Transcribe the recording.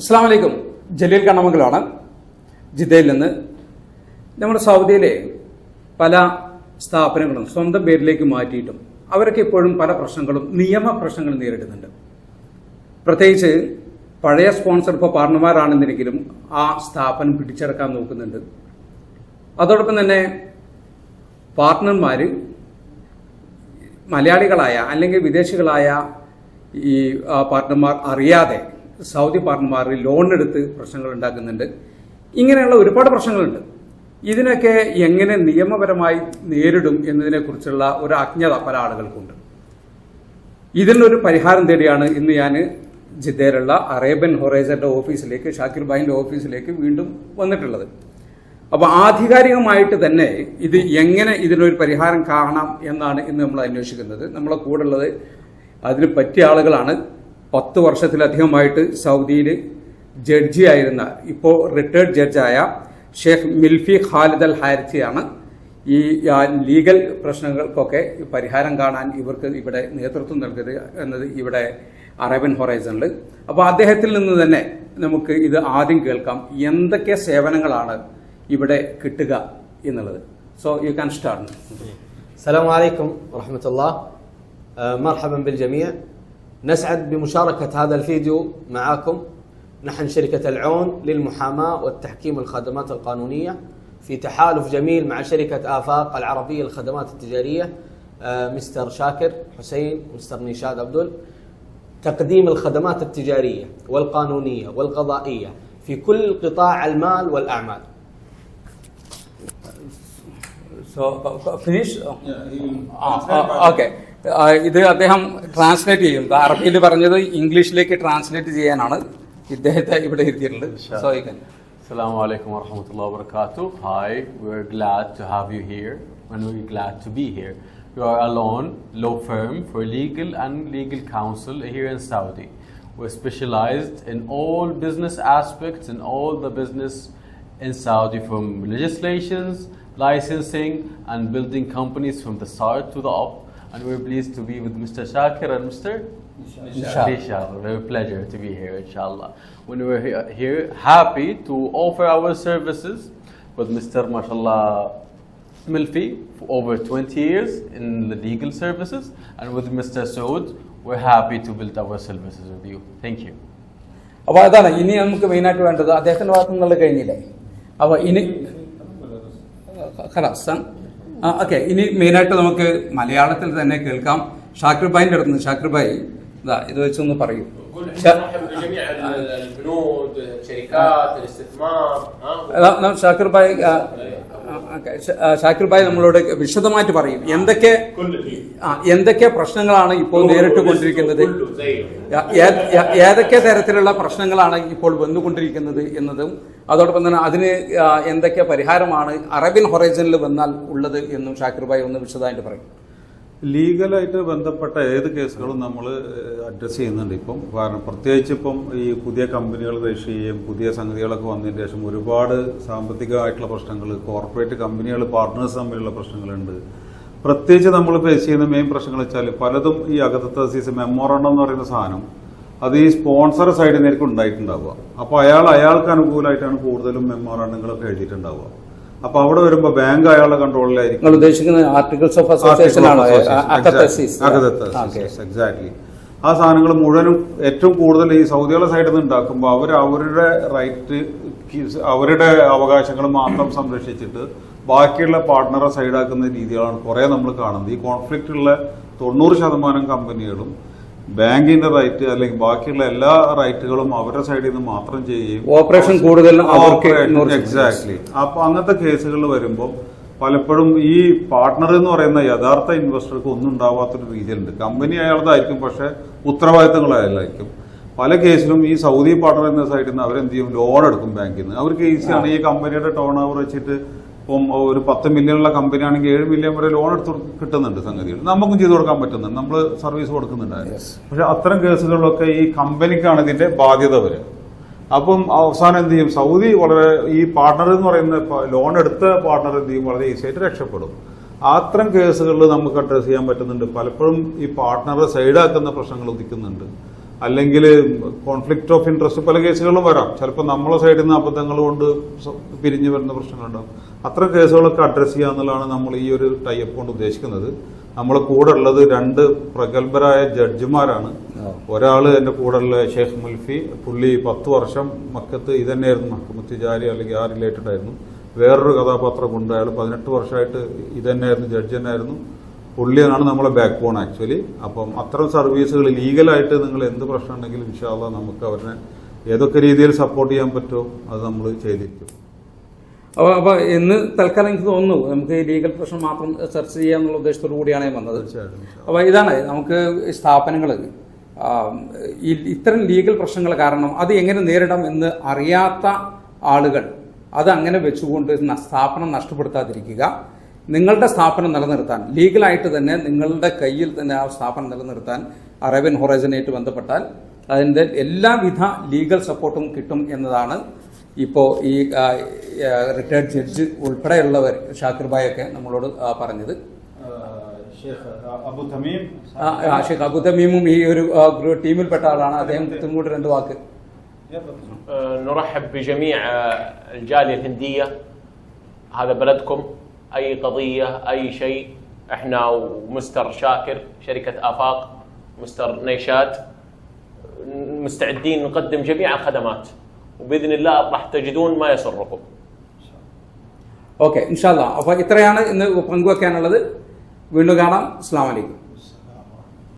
അസ്സാം വലൈക്കും ജലീൽ കണ്ണമംഗലാണ് ജിദ്ദയിൽ നിന്ന് നമ്മുടെ സൗദിയിലെ പല സ്ഥാപനങ്ങളും സ്വന്തം പേരിലേക്ക് മാറ്റിയിട്ടും അവരൊക്കെ ഇപ്പോഴും പല പ്രശ്നങ്ങളും നിയമ പ്രശ്നങ്ങളും നേരിടുന്നുണ്ട്. പ്രത്യേകിച്ച് പഴയ സ്പോൺസർ ഇപ്പോൾ പാർട്ണർമാരാണെന്നെങ്കിലും ആ സ്ഥാപനം പിടിച്ചെടുക്കാൻ നോക്കുന്നുണ്ട്. അതോടൊപ്പം തന്നെ പാർട്ട്ണർമാർ മലയാളികളായ അല്ലെങ്കിൽ വിദേശികളായ ഈ പാർട്ണർമാർ അറിയാതെ സൗദി പാർട്ട്ണർമാർ ലോൺ എടുത്ത് പ്രശ്നങ്ങൾ ഉണ്ടാക്കുന്നുണ്ട്. ഇങ്ങനെയുള്ള ഒരുപാട് പ്രശ്നങ്ങളുണ്ട്. ഇതിനൊക്കെ എങ്ങനെ നിയമപരമായി നേരിടും എന്നതിനെക്കുറിച്ചുള്ള ഒരു അജ്ഞത പല ആളുകൾക്കുണ്ട്. ഇതിനൊരു പരിഹാരം തേടിയാണ് ഇന്ന് ഞാൻ ജിദ്ദയിലുള്ള അറേബ്യൻ ഹൊറൈസന്റെ ഓഫീസിലേക്ക് ഷാക്കിർ ബായിന്റെ ഓഫീസിലേക്ക് വീണ്ടും വന്നിട്ടുള്ളത്. അപ്പോൾ ആധികാരികമായിട്ട് തന്നെ ഇത് എങ്ങനെ ഇതിനൊരു പരിഹാരം കാണാം എന്നാണ് ഇന്ന് നമ്മൾ അന്വേഷിക്കുന്നത്. നമ്മളെ കൂടെ ഉള്ളത് അതിന് പറ്റിയ ആളുകളാണ് പത്ത് വർഷത്തിലധികമായിട്ട് സൗദിയിൽ ജഡ്ജിയായിരുന്ന ഇപ്പോൾ റിട്ടയർഡ് ജഡ്ജായ ഷെയ്ഖ് മിൽഫി ഖാലിദ് അൽ ഹാരിസിയാണ് ഈ ലീഗൽ പ്രശ്നങ്ങൾക്കൊക്കെ പരിഹാരം കാണാൻ ഇവർക്ക് ഇവിടെ നേതൃത്വം നൽകിയത് എന്നത് ഇവിടെ അറബൻ ഹൊറൈസണിൽ അപ്പോൾ അദ്ദേഹത്തിൽ നിന്ന് തന്നെ നമുക്ക് ഇത് ആദ്യം കേൾക്കാം. എന്തൊക്കെ സേവനങ്ങളാണ് ഇവിടെ കിട്ടുക എന്നുള്ളത്. സോ യു ക്യാൻ സ്റ്റാർട്ട് സലാം വലൈക്കും വറഹമത്തല്ലാ മർഹബൻ ബിൽ ജമിയ نسعد بمشاركة هذا الفيديو معكم نحن شركة العون للمحاماة والتحكيم الخدمات القانونية في تحالف جميل مع شركة آفاق العربية للخدمات التجارية آه، مستر شاكر حسين مستر نشاد عبدل. تقديم الخدمات التجارية والقانونية والقضائية في كل قطاع المال والأعمال. സോ ഫിനിഷ് ഓക്കെ ഇത് അദ്ദേഹം ട്രാൻസ്ലേറ്റ് ചെയ്യും ഇത് അറബിയിൽ പറഞ്ഞത് ഇംഗ്ലീഷിലേക്ക് ട്രാൻസ്ലേറ്റ് ചെയ്യാനാണ് ഇദ്ദേഹത്തെ ഇവിടെ ഇരുത്തിയിട്ടുള്ളത് so you can Assalamu alaikum wa rahmatullahi wa barakatuh. Hi, we're glad to have you here and we're glad to be here. We are Alon Law Firm for legal and legal counsel here in Saudi. We're specialized in all business aspects and all the business in Saudi from legislations, licensing, and building companies from the start to the up. And we're pleased to be with Mr. Shakir and Mr. Inshallah. Inshallah. Very pleasure to be here, inshallah. When we're here, here, happy to offer our services with Mr. Mashallah Milfi for over 20 years in the legal services, and with Mr. Saud, we're happy to build our services with you. Thank you. അപ്പോൾ അതാണ് ഇനി നമുക്ക് മെയിനായിട്ട് വേണ്ടത് അദ്ദേഹത്തിന്റെ ഭാഗത്തു നിന്നുള്ള കഴിഞ്ഞില്ലേ അപ്പോൾ ഇനി ഖലാസ്. ഓക്കെ ഇനി മെയിനായിട്ട് നമുക്ക് മലയാളത്തിൽ തന്നെ കേൾക്കാം. ഷാക്രിഭായിന്റെ അടുത്ത് നിന്ന് ഷാക്കിർ ഇതാ ഇത് വെച്ചൊന്ന് പറയൂ. ഷാക്കിർ ഷാക്കിർബായ് നമ്മളോട് വിശദമായിട്ട് പറയും. എന്തൊക്കെ എന്തൊക്കെ പ്രശ്നങ്ങളാണ് ഇപ്പോൾ നേരിട്ട് കൊണ്ടിരിക്കുന്നത് ഏതൊക്കെ തരത്തിലുള്ള പ്രശ്നങ്ങളാണ് ഇപ്പോൾ വന്നുകൊണ്ടിരിക്കുന്നത് എന്നതും അതോടൊപ്പം തന്നെ അതിന് എന്തൊക്കെ പരിഹാരമാണ് അറബിൻ ഹൊറൈസണിൽ വന്നാൽ ഉള്ളത് എന്നും ഷാക്കിർബായ് ഒന്ന് വിശദമായിട്ട് പറയും. ലീഗലായിട്ട് ബന്ധപ്പെട്ട ഏത് കേസുകളും നമ്മൾ അഡ്രസ്സ് ചെയ്യുന്നുണ്ട്. ഇപ്പം കാരണം പ്രത്യേകിച്ച് ഇപ്പം ഈ പുതിയ കമ്പനികൾ രജിസ്റ്റർ ചെയ്യുകയും പുതിയ സംഗതികളൊക്കെ വന്നതിന് ശേഷം ഒരുപാട് സാമ്പത്തികമായിട്ടുള്ള പ്രശ്നങ്ങൾ കോർപ്പറേറ്റ് കമ്പനികൾ പാർട്ട്നേഴ്സ് തമ്മിലുള്ള പ്രശ്നങ്ങളുണ്ട്. പ്രത്യേകിച്ച് നമ്മൾ ഫേസ് ചെയ്യുന്ന മെയിൻ പ്രശ്നങ്ങൾ വെച്ചാൽ പലതും ഈ അകത്തത്തെ സീസ് മെമ്മോറണ്ടം എന്ന് പറയുന്ന സാധനം അത് ഈ സ്പോൺസർ സൈഡിൽ നിന്നായിരിക്കും ഉണ്ടായിട്ടുണ്ടാവുക. അപ്പോൾ അയാൾ അയാൾക്ക് അനുകൂലമായിട്ടാണ് കൂടുതലും മെമ്മോറണ്ടങ്ങളൊക്കെ എഴുതിയിട്ടുണ്ടാവുക. അപ്പോൾ അവിടെ വരുമ്പോ ബാങ്ക് അയാളുടെ കൺട്രോളിലായിരിക്കും നിങ്ങൾ ഉദ്ദേശിക്കുന്ന ആർട്ടിക്കിൾസ് ഓഫ് അസോസിയേഷൻ ആണോ? എക്സാക്ട്ലി ആ സാധനങ്ങൾ മുഴുവനും ഏറ്റവും കൂടുതൽ ഈ സൗദികളുടെ സൈഡിൽ നിന്ന് ഉണ്ടാക്കുമ്പോൾ അവർ അവരുടെ റൈറ്റ് അവരുടെ അവകാശങ്ങൾ മാത്രം സംരക്ഷിച്ചിട്ട് ബാക്കിയുള്ള പാർട്ട്ണറെ സൈഡാക്കുന്ന രീതികളാണ് കുറെ നമ്മൾ കാണുന്നത്. ഈ കോൺഫ്ലിക്റ്റ് ഉള്ള തൊണ്ണൂറ് ശതമാനം കമ്പനികളും ബാങ്കിന്റെ റൈറ്റ് അല്ലെങ്കിൽ ബാക്കിയുള്ള എല്ലാ റൈറ്റുകളും അവരുടെ സൈഡിൽ നിന്ന് മാത്രം ചെയ്യുകയും ഓപ്പറേഷൻ കൂടുതൽ എക്സാക്ട്ലി അപ്പൊ അങ്ങനത്തെ കേസുകൾ വരുമ്പോൾ പലപ്പോഴും ഈ പാർട്ണർ എന്ന് പറയുന്ന യഥാർത്ഥ ഇൻവെസ്റ്റർക്ക് ഒന്നും ഉണ്ടാവാത്തൊരു രീതിയിലുണ്ട്. കമ്പനി അയാളതായിരിക്കും പക്ഷെ ഉത്തരവാദിത്തങ്ങൾ അയാളായിരിക്കും പല കേസിലും ഈ സൗദി പാർട്ണർ എന്ന സൈഡിൽ നിന്ന് അവരെന്ത് ചെയ്യും? ലോൺ എടുക്കും ബാങ്കിൽ നിന്ന്. അവർക്ക് ഈസിയാണ് ഈ കമ്പനിയുടെ ടേൺ ഓവർ വെച്ചിട്ട് ഇപ്പം ഒരു പത്ത് മില്യണുള്ള കമ്പനി ആണെങ്കിൽ ഏഴ് മില്യൺ വരെ ലോൺ എടുത്ത് കിട്ടുന്നുണ്ട് സംഗതികൾ. നമുക്കും ചെയ്തു കൊടുക്കാൻ പറ്റുന്നുണ്ട്. നമ്മൾ സർവീസ് കൊടുക്കുന്നുണ്ടായിരുന്നു. പക്ഷെ അത്തരം കേസുകളിലൊക്കെ ഈ കമ്പനിക്കാണ് ഇതിന്റെ ബാധ്യത വരിക. അപ്പം അവസാനം എന്ത് ചെയ്യും? സൗദി വളരെ ഈ പാർട്ണർ എന്ന് പറയുന്ന ലോൺ എടുത്ത പാർട്ണർ എന്ത് ചെയ്യും? വളരെ ഈസി ആയിട്ട് രക്ഷപ്പെടും. അത്തരം കേസുകളിൽ നമുക്ക് അഡ്രസ് ചെയ്യാൻ പറ്റുന്നുണ്ട്. പലപ്പോഴും ഈ പാർട്ണറെ സൈഡാക്കുന്ന പ്രശ്നങ്ങൾ ഉദിക്കുന്നുണ്ട്. അല്ലെങ്കിൽ കോൺഫ്ലിക്റ്റ് ഓഫ് ഇൻട്രസ്റ്റ് പല കേസുകളും വരാം. ചിലപ്പോൾ നമ്മളെ സൈഡിൽ നിന്ന് അബദ്ധങ്ങൾ കൊണ്ട് പിരിഞ്ഞു വരുന്ന പ്രശ്നങ്ങളുണ്ടാവും. അത്ര കേസുകളൊക്കെ അഡ്രസ്സ് ചെയ്യുക എന്നുള്ളതാണ് നമ്മൾ ഈ ഒരു ടൈപ്പ് കൊണ്ട് ഉദ്ദേശിക്കുന്നത്. നമ്മളെ കൂടെ ഉള്ളത് രണ്ട് പ്രഗത്ഭരായ ജഡ്ജിമാരാണ് ഒരാൾ എന്റെ കൂടെ ഉള്ള ഷെയ്ഖ് മുൽഫി പുള്ളി പത്ത് വർഷം മക്കത്ത് ഇതന്നെയായിരുന്നു മഹക്കുമത്ത് ജാരി അല്ലെങ്കിൽ ആ റിലേറ്റഡ് ആയിരുന്നു. വേറൊരു കഥാപാത്രം കൊണ്ട് അയാൾ പതിനെട്ട് വർഷമായിട്ട് ഇതന്നെയായിരുന്നു ജഡ്ജ് തന്നെയായിരുന്നു. പുള്ളിയാണ് നമ്മളെ ബാക്ക് ബോൺ ആക്ച്വലി അപ്പം അത്തരം സർവീസുകൾ ലീഗലായിട്ട് നിങ്ങൾ എന്ത് പ്രശ്നം ഉണ്ടെങ്കിലും ഇൻഷാല്ല നമുക്ക് അവരെ ഏതൊക്കെ രീതിയിൽ സപ്പോർട്ട് ചെയ്യാൻ പറ്റുമോ അത് നമ്മൾ ചെയ്തിരിക്കും. അപ്പോൾ അപ്പോൾ ഇന്ന് തൽക്കാലം എനിക്ക് തോന്നുന്നു നമുക്ക് ഈ ലീഗൽ പ്രശ്നം മാത്രം ചർച്ച ചെയ്യാന്നുള്ള ഉദ്ദേശത്തോടു കൂടിയാണ് ഞാൻ വന്നത്. തീർച്ചയായിട്ടും അപ്പോൾ ഇതാണ് നമുക്ക് സ്ഥാപനങ്ങൾ ഇത്തരം ലീഗൽ പ്രശ്നങ്ങൾ കാരണം അത് എങ്ങനെ നേരിടാം എന്ന് അറിയാത്ത ആളുകൾ അത് അങ്ങനെ വെച്ചുകൊണ്ട് സ്ഥാപനം നഷ്ടപ്പെടുത്താതിരിക്കുക. നിങ്ങളുടെ സ്ഥാപനം നിലനിർത്താൻ ലീഗലായിട്ട് തന്നെ നിങ്ങളുടെ കയ്യിൽ തന്നെ ആ സ്ഥാപനം നിലനിർത്താൻ അറേബ്യൻ ഹൊറൈസനായിട്ട് ബന്ധപ്പെട്ടാൽ അതിൻ്റെ എല്ലാവിധ ലീഗൽ സപ്പോർട്ടും കിട്ടും എന്നതാണ് ഇപ്പോൾ ഈ റിട്ടയർഡ് ജഡ്ജ് ഉൾപ്പെടെയുള്ളവർ ഷാക്കിർ ഭായ് ഒക്കെ നമ്മളോട് ആ, പറഞ്ഞത് ഷെയ്ഖ് അബു തമീം ആ, ആ, ഷെയ്ഖ് അബു തമീമും ഈ ഒരു ആ, ഗ്രൂ- ടീമിൽപ്പെട്ട ആളാണ് അദ്ദേഹം കൂടി രണ്ട് വാക്ക് آه، نرحب بجميع آه، الجاليه الهنديه هذا بلدكم اي قضيه اي شيء احنا ومستر شاكر شركه افاق مستر نيشاد مستعدين نقدم جميع الخدمات وباذن الله راح تجدون ما يسركم ഓക്കെ ഇൻഷാല്ല അപ്പോൾ ഇത്രയാണ് ഇന്ന് പങ്കുവെക്കാനുള്ളത് വീണ്ടും കാണാം അസ്സാം വലൈക്കും